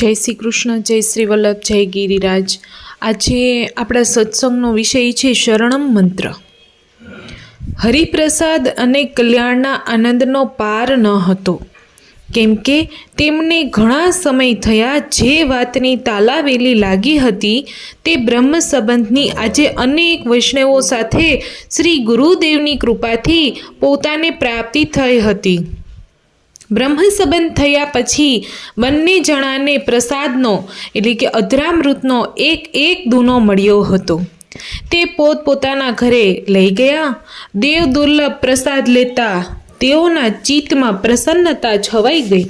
જય શ્રી કૃષ્ણ, જય શ્રી વલ્લભ, જય ગિરિરાજ. આજે આપણા સત્સંગનો વિષય છે શરણમ મંત્ર. હરિપ્રસાદ અને કલ્યાણના આનંદનો પાર ન હતો. કેમ કે તેમને ઘણા સમય થયા જે વાતની તાલાવેલી લાગી હતી તે બ્રહ્મ સંબંધની આજે અનેક વૈષ્ણવો સાથે શ્રી ગુરુદેવની કૃપાથી પોતાને પ્રાપ્તિ થઈ હતી. બ્રહ્મ સંબંધ થયા પછી બંને જણાને પ્રસાદનો, એટલે કે અધરામૃતનો એક એક દૂનો મળ્યો હતો. તે પોતપોતાના ઘરે લઈ ગયા. દેવ દુર્લભ પ્રસાદ લેતા તેઓના ચિત્તમાં પ્રસન્નતા છવાઈ ગઈ.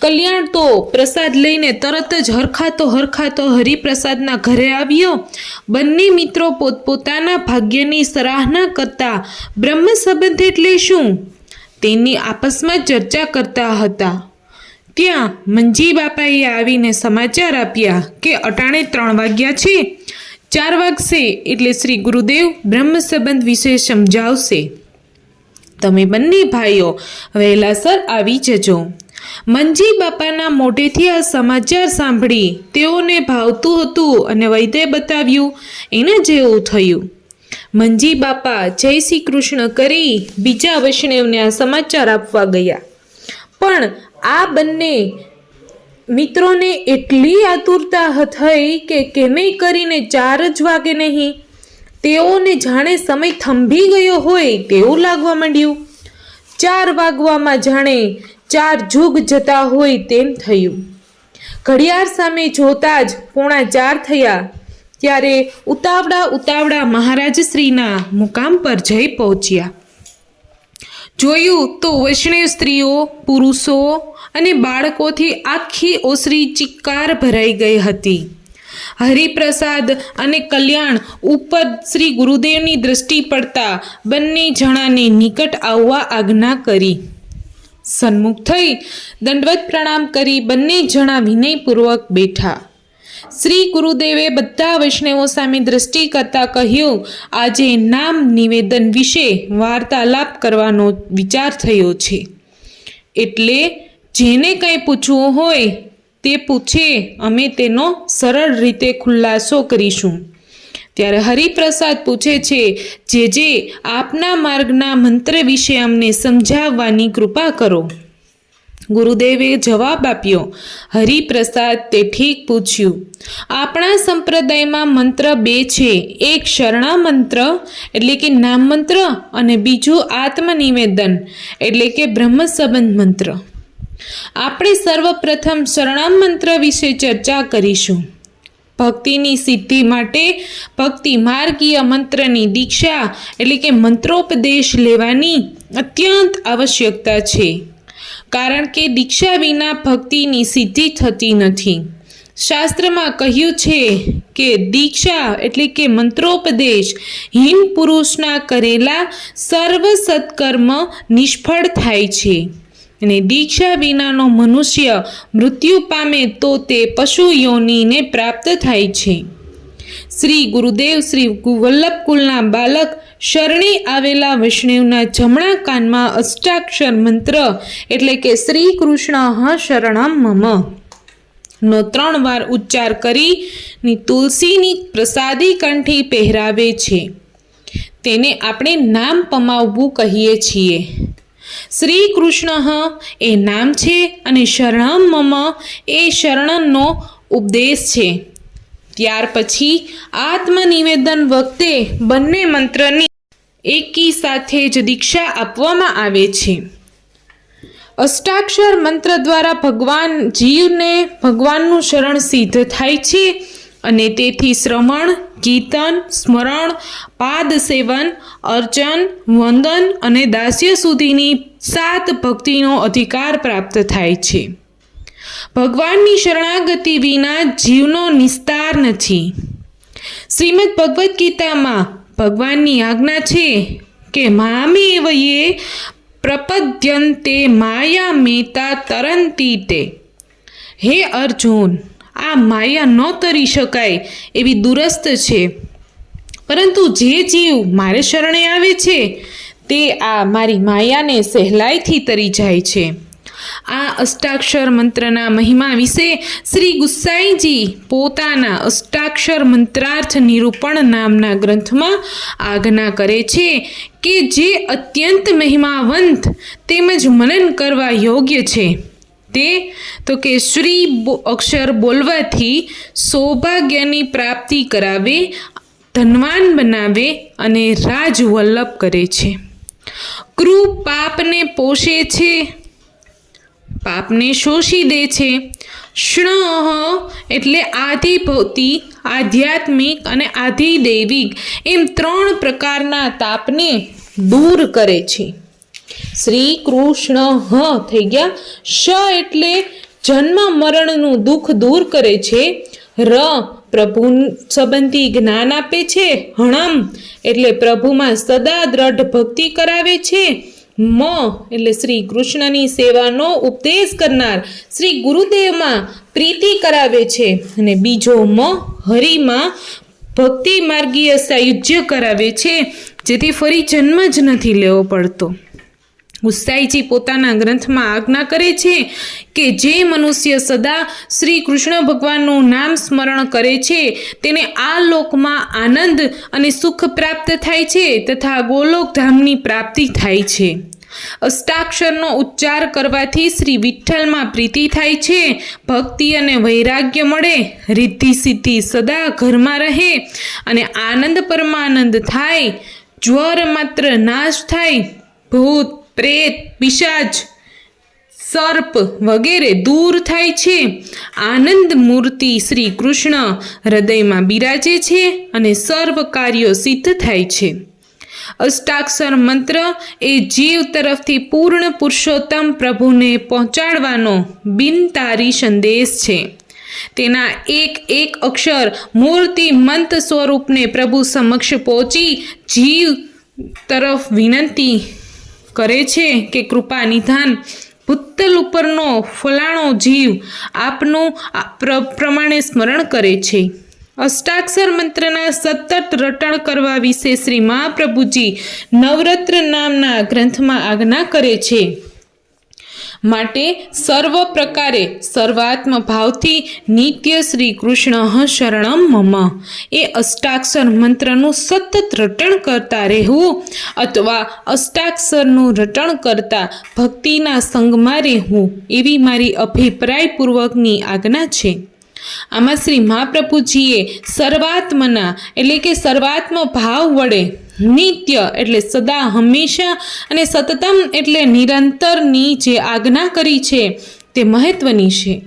કલ્યાણ તો પ્રસાદ લઈને તરત જ હરખાતો હરખાતો હરિપ્રસાદના ઘરે આવ્યો. બંને મિત્રો પોતપોતાના ભાગ્યની સરાહના કરતા બ્રહ્મ સંબંધ એટલે શું? તેની આપસમાં ચર્ચા કરતા હતા. ત્યાં મંજી બાપાએ આવીને સમાચાર આપ્યા કે અટાણે ત્રણ વાગ્યા છે. ચાર વાગશે એટલે શ્રી ગુરુદેવ બ્રહ્મ સંબંધ વિશે સમજાવશે. તમે બંને ભાઈઓ વહેલાસર આવી જજો. મંજી બાપાના મોઢેથી આ સમાચાર સાંભળી તેઓને ભાવતું હતું અને વૈદ્ય બતાવ્યું, એના જેવું થયું. મંજી બાપા, જય શ્રી કૃષ્ણ કરી બીજા વૈષ્ણવને આ સમાચાર આપવા ગયા. પણ આ બંને મિત્રોને એટલી આતુરતા થઈ કે કેમે કરીને ચાર જ વાગે નહીં. તેઓને જાણે સમય થંભી ગયો હોય તેવું લાગવા માંડ્યું. ચાર વાગવામાં જાણે ચાર જુગ જતા હોય તેમ થયું. ઘડિયાળ સામે જોતા જ પોણા ચાર થયા. ત્યારે ઉતાવળા ઉતાવળા મહારાજશ્રીના મુકામ પર જઈ પહોંચ્યા. જોયું તો વૈષ્ણવ સ્ત્રીઓ, પુરુષો અને બાળકોથી આખી ઓસરી ચિક્કાર ભરાઈ ગઈ હતી. હરિપ્રસાદ અને કલ્યાણ ઉપર શ્રી ગુરુદેવની દ્રષ્ટિ પડતા બંને જણાને નિકટ આવવા આજ્ઞા કરી. સન્મુખ થઈ દંડવત પ્રણામ કરી બંને જણા વિનયપૂર્વક બેઠા. શ્રી ગુરુદેવે બધા વૈષ્ણવો સામે દ્રષ્ટિ કરતા કહ્યું, આજે નામ નિવેદન વિશે વાર્તાલાપ કરવાનો વિચાર થયો છે. એટલે જેને કંઈ પૂછવું હોય તે પૂછે, અમે તેનો સરળ રીતે ખુલાસો કરીશું. ત્યારે હરિપ્રસાદ પૂછે છે, જે જે આપના માર્ગના મંત્ર વિશે અમને સમજાવવાની કૃપા કરો. ગુરુદેવે જવાબ આપ્યો. હરિપ્રસાદ તે ઠીક પૂછ્યું, આપણા સંપ્રદાયમાં મંત્ર બે છે. એક શરણા મંત્ર એટલે કે નામ મંત્ર અને બીજું આત્મનિવેદન, એટલે કે બ્રહ્મ સંબંધ મંત્ર. આપણે સર્વપ્રથમ શરણામ મંત્ર વિશે ચર્ચા કરીશું. ભક્તિની સિદ્ધિ માટે ભક્તિ માર્ગીય મંત્રની દીક્ષા, એટલે કે મંત્રોપદેશ લેવાની અત્યંત આવશ્યકતા છે. કારણ કે દીક્ષા વિના ભક્તિની સિદ્ધિ થતી નથી. શાસ્ત્રમાં કહ્યું છે કે દીક્ષા એટલે કે મંત્રોપદેશ, હિન પુરુષના કરેલા સર્વ સત્કર્મ નિષ્ફળ થાય છે. અને દીક્ષા વિનાનો મનુષ્ય મૃત્યુ પામે તો તે પશુ યોનિને પ્રાપ્ત થાય છે. શ્રી ગુરુદેવ શ્રી વલ્લભ કુલના બાલક શરણે આવેલા વૈષ્ણવના જમણા કાનમાં અષ્ટાક્ષર મંત્ર એટલે કે શ્રી કૃષ્ણ હ શરણમ મમ. નો ત્રણ વાર ઉચ્ચાર કરી ની તુલસીની પ્રસાદી કંઠી પહેરાવે છે. તેને આપણે નામ પમાવવું કહીએ છીએ. શ્રી કૃષ્ણ એ નામ છે અને શરણમ મમ એ શરણનો ઉપદેશ છે. ત્યાર પછી આત્મનિવેદન વખતે બંને મંત્રની એકી સાથે જ દીક્ષા આપવામાં આવે છે. અષ્ટાક્ષર મંત્ર દ્વારા ભગવાન જીવને ભગવાનનું શરણ સિદ્ધ થાય છે અને તેથી શ્રવણ, કીર્તન, સ્મરણ, પાદ સેવન, અર્ચન, વંદન અને દાસ્ય સુધીની સાત ભક્તિનો અધિકાર પ્રાપ્ત થાય છે. ભગવાનની શરણાગતિ વિના જીવનો નિસ્તાર નથી. શ્રીમદ ભગવદ્ ગીતામાં ભગવાનની આજ્ઞા છે કે મામેવયે પ્રપદ્યંતે માયા મેતા તરંતી તે હે અર્જુન, આ માયા ન તરી શકાય એવી દુરસ્ત છે. પરંતુ જે જીવ મારે શરણે આવે છે, તે આ મારી માયાને સહેલાઈથી તરી જાય છે. આ અષ્ટાક્ષર મંત્રના મહિમા વિશે શ્રી ગુસાઈજી પોતાના અષ્ટાક્ષર મંત્રાર્થ નિરૂપણ નામના ગ્રંથમાં આજ્ઞા કરે છે કે જે અત્યંત મહિમાવંત તેમજ મનન કરવા યોગ્ય છે. તે તો કે શ્રી અક્ષર બોલવાથી સૌભાગ્યની પ્રાપ્તિ કરાવે, ધનવાન બનાવે અને રાજવલ્લભ કરે છે. ક્રૂ પાપને પોષે છે? પાપને શોષી દે છે. ષ્ણ એટલે આધિભૌતી આધ્યાત્મિક અને આધિદૈવિક એમ ત્રણ પ્રકારના તાપને દૂર કરે છે. શ્રી કૃષ્ણ હ થઈ ગયા. શ એટલે જન્મ મરણનું દુઃખ દૂર કરે છે. ર પ્રભુ સંબંધી જ્ઞાન આપે છે. હણમ એટલે પ્રભુમાં સદા દ્રઢ ભક્તિ કરાવે છે. મ એટલે શ્રી કૃષ્ણની સેવાનો ઉપદેશ કરનાર શ્રી ગુરુદેવમાં પ્રીતિ કરાવે છે. અને બીજો મ હરિમાં ભક્તિ માર્ગીય સાયુજ્ય કરાવે છે. જેથી ફરી જન્મ જ નથી લેવો પડતો. ગુસાઈજી પોતાના ગ્રંથમાં આજ્ઞા કરે છે કે જે મનુષ્ય સદા શ્રી કૃષ્ણ ભગવાનનું નામ સ્મરણ કરે છે, તેને આ લોકમાં આનંદ અને સુખ પ્રાપ્ત થાય છે તથા ગોલોક ધામની પ્રાપ્તિ થાય છે. અષ્ટાક્ષરનો ઉચ્ચાર કરવાથી શ્રી વિઠ્ઠલમાં પ્રીતિ થાય છે, ભક્તિ અને વૈરાગ્ય મળે, રિદ્ધિ સિદ્ધિ સદા ઘરમાં રહે અને આનંદ પરમાનંદ થાય, જ્વર માત્ર નાશ થાય, ભૂત પ્રેત, પિશાચ, સર્પ વગેરે દૂર થાય છે. આનંદ મૂર્તિ શ્રી કૃષ્ણ હૃદયમાં બિરાજે છે અને સર્વ કાર્યો સિદ્ધ થાય છે. અષ્ટાક્ષર મંત્ર એ જીવ તરફથી પૂર્ણ પુરુષોત્તમ પ્રભુને પહોંચાડવાનો બિનતારી સંદેશ છે. તેના એક એક અક્ષર મૂર્તિ મંત સ્વરૂપને પ્રભુ સમક્ષ પહોંચી જીવ તરફ વિનંતી કરે છે કે કૃપા નિધાન? ભૂતલ ઉપરનો ફલાણો જીવ આપનું પ્રમાણે સ્મરણ કરે છે. અષ્ટાક્ષર મંત્રના સતત રટણ કરવા વિશે શ્રી મહાપ્રભુજી નવરત્ન નામના ગ્રંથમાં આજ્ઞા કરે છે. માટે સર્વ પ્રકારે સર્વાત્મ ભાવથી નિત્ય શ્રી કૃષ્ણ શરણમ મમ. એ અષ્ટાક્ષર મંત્રનું સતત રટણ કરતા રહેવું અથવા અષ્ટાક્ષરનું રટણ કરતા ભક્તિના સંગમાં રહેવું એવી મારી અભિપ્રાયપૂર્વકની આજ્ઞા છે. આમાં શ્રી મહાપ્રભુજીએ સર્વાત્મના એટલે કે સર્વાત્મ ભાવ વડે નિત્ય એટલે સદા હંમેશા અને સતતમ એટલે નિરંતરની જે આજ્ઞા કરી છે તે મહત્વની છે.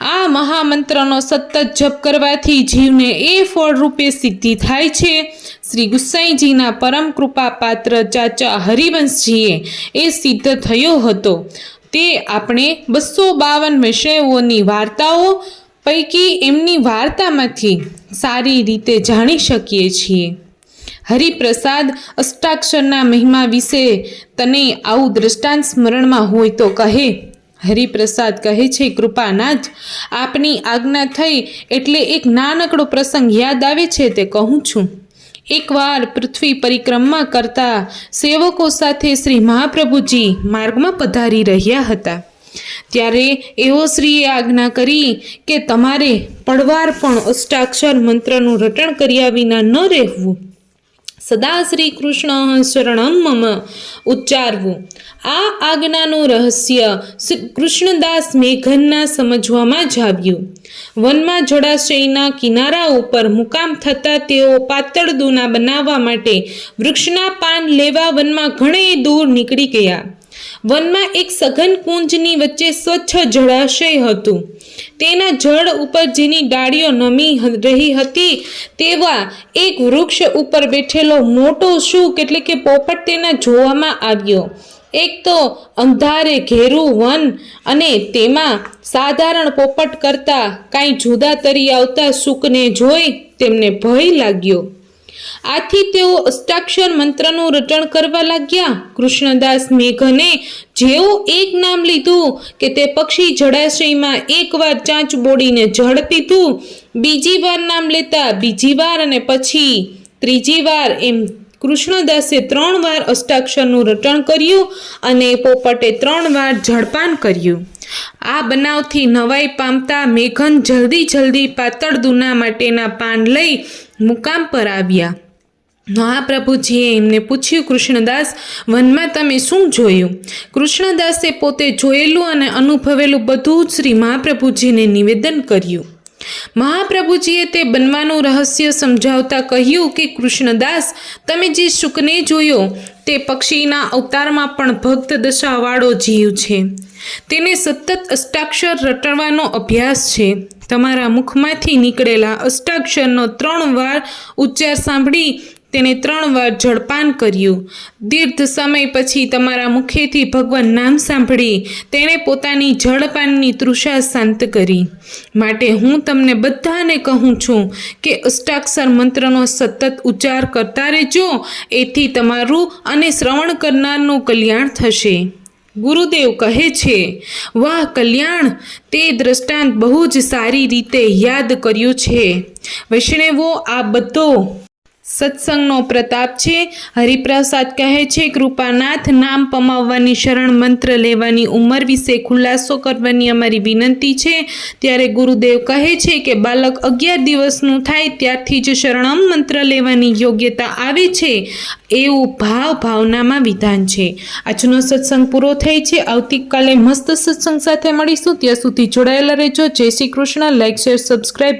આ મહામંત્રનો સતત જપ કરવાથી જીવને એ ફળ રૂપે સિદ્ધિ થાય છે. શ્રી ગુસાઈજીના પરમ કૃપા પાત્ર ચાચા હરિવંશજીએ એ સિદ્ધ થયો હતો. તે આપણે બસો બાવન વિષયોની વાર્તાઓ પૈકી એમની વાર્તામાંથી સારી રીતે જાણી શકીએ છીએ. હરિપ્રસાદ અષ્ટાક્ષરના મહિમા વિશે તને આવું દ્રષ્ટાંત સ્મરણમાં હોય તો કહે. હરિપ્રસાદ કહે છે, કૃપાનાથ, આપની આજ્ઞા થઈ એટલે એક નાનકડો પ્રસંગ યાદ આવે છે તે કહું છું. એકવાર પૃથ્વી પરિક્રમા કરતા સેવકો સાથે શ્રી મહાપ્રભુજી માર્ગમાં પધારી રહ્યા હતા. ત્યારે એવો શ્રીએ આજ્ઞા કરી કે તમારે પડવાર પણ અષ્ટાક્ષર મંત્રનું રટણ કર્યા વિના ન રહેવું. સદા શ્રી કૃષ્ણ શરણમ મમ ઉચ્ચારવું. આ આજ્ઞાનું રહસ્ય કૃષ્ણદાસ મેઘનના સમજવામાં જ આવ્યું. વનમાં જળાશયના કિનારા ઉપર મુકામ થતાં તેઓ પાતળ દૂના બનાવવા માટે વૃક્ષના પાન લેવા વનમાં ઘણે દૂર નીકળી ગયા. વનમાં એક સઘન કુંજની વચ્ચે સ્વચ્છ જળાશય હતું. તેના જળ ઉપર જેની ડાળીઓ નમી રહી હતી, તેવા એક વૃક્ષ ઉપર બેઠેલો મોટો શુક એટલે કે પોપટ તેના જોવામાં આવ્યો. એક તો અંધારે ઘેરું વન અને તેમાં સાધારણ પોપટ કરતાં કાંઈ જુદા તરી આવતા શુકને જોઈ તેમને ભય લાગ્યો. આથી તેઓ અષ્ટાક્ષર મંત્રનું રટણ કરવા લાગ્યા. કૃષ્ણદાસ મેઘને જેવું એક નામ લીધું કે તે પક્ષી જળાશયમાં એકવાર ચાંચ બોડીને જળ પીધું, બીજી વાર નામ લેતા બીજી વાર અને પછી ત્રીજી વાર એમ કૃષ્ણદાસે ત્રણ વાર અષ્ટાક્ષરનું રટણ કર્યું અને પોપટે ત્રણ વાર જળપાન કર્યું. આ બનાવથી નવાઈ પામતા મેઘન જલ્દી જલ્દી પાતળ દૂના માટેના પાન લઈ મુકામ પર આવ્યા. મહાપ્રભુજીએ એમને પૂછ્યું, કૃષ્ણદાસ, વનમાં તમે શું જોયું? કૃષ્ણદાસે પોતે જોયેલું અને અનુભવેલું બધું જ શ્રી મહાપ્રભુજીને નિવેદન કર્યું. મહાપ્રભુજીએ તે બનવાનું રહસ્ય સમજાવતા કહ્યું કે, કૃષ્ણદાસ, તમે જે શુકને જોયો, તે પક્ષીના અવતારમાં પણ ભક્ત દશાવાળો જીવ છે. તેને સતત અષ્ટાક્ષર રટવાનો અભ્યાસ છે. તમારા મુખમાંથી નીકળેલા અષ્ટાક્ષરનો ત્રણ વાર ઉચ્ચાર સાંભળી તેને ત્રણ વાર જળપાન કર્યું. દીર્ઘ સમય પછી તમારા મુખેથી ભગવાન નામ સાંભળી તેણે પોતાની જળપાનની તૃષા શાંત કરી. માટે હું તમને બધાને કહું છું કે અષ્ટાક્ષર મંત્રનો સતત ઉચ્ચાર કરતા રહેજો. એથી તમારું અને શ્રવણ કરનારનું કલ્યાણ થશે. ગુરુદેવ કહે છે, વાહ કલ્યાણ! તે દ્રષ્ટાંત બહુ જ સારી રીતે યાદ કર્યું છે. વૈષ્ણવો, આ બધો સત્સંગનો પ્રતાપ છે. હરિપ્રસાદ કહે છે, કૃપાનાથ, નામ પમાવવાની શરણ મંત્ર લેવાની ઉંમર વિશે ખુલાસો કરવાની અમારી વિનંતી છે. ત્યારે ગુરુદેવ કહે છે કે, બાલક અગિયાર દિવસનું થાય ત્યારથી જ શરણમ મંત્ર લેવાની યોગ્યતા આવે છે. એવું ભાવ ભાવનામાં વિધાન છે. આજનો સત્સંગ પૂરો થાય છે. આવતીકાલે મસ્ત સત્સંગ સાથે મળીશું. ત્યાં સુધી જોડાયેલા રહેજો. જય Shri Krishna. Like share subscribe